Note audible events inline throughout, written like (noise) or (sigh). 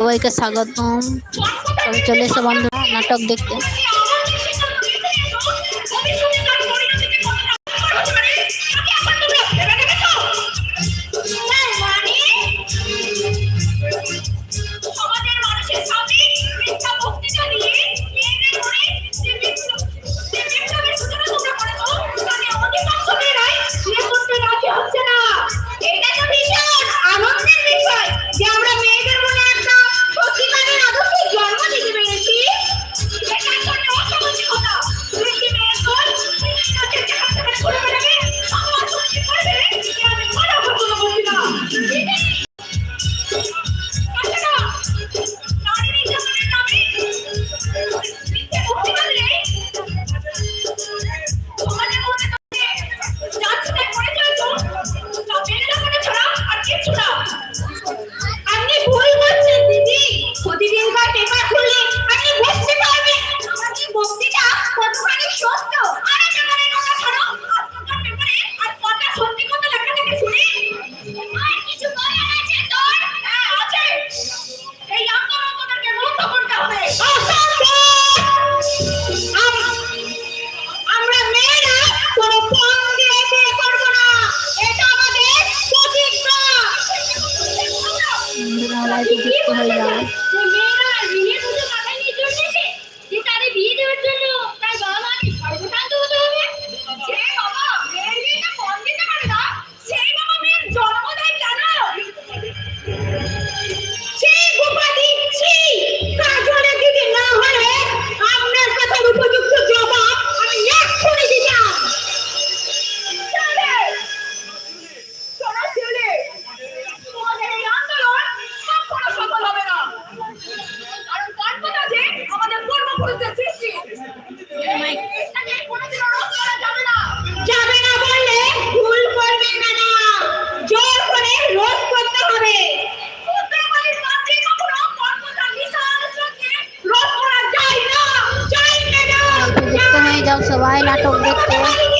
সবাইকে স্বাগতম। চলে এসো বন্ধুরা নাটক দেখতে। जाऊँ सवाई लाटो देखो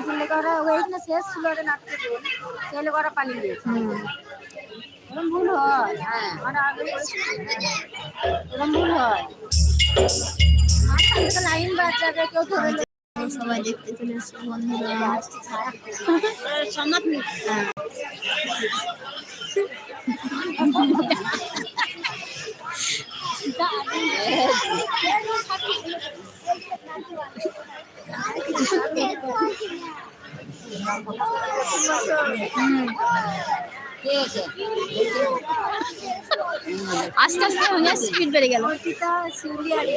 শুনলে ওরা ওইখানে শেষ ছিল নাটকের রোল সেই লোক পালিয়ে গিয়েছে। এরকম ভুল হয়? হ্যাঁ। আমরা আগে এরকম ভুল হয়? থেকে লাইন বাচ্চাকে কেউ ধরে সবাই দেখতে চলে এসছে বন্ধুরা। সন্ন্যাস (laughs) আস্তে আস্তে অনেক স্পিড বেড়ে গেল। শিউলিয়ারে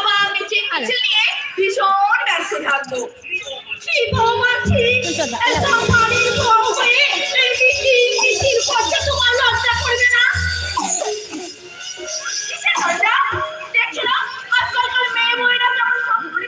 মিছিল নিয়ে ভীষণ ব্যস্ত থাকব শিব মাছি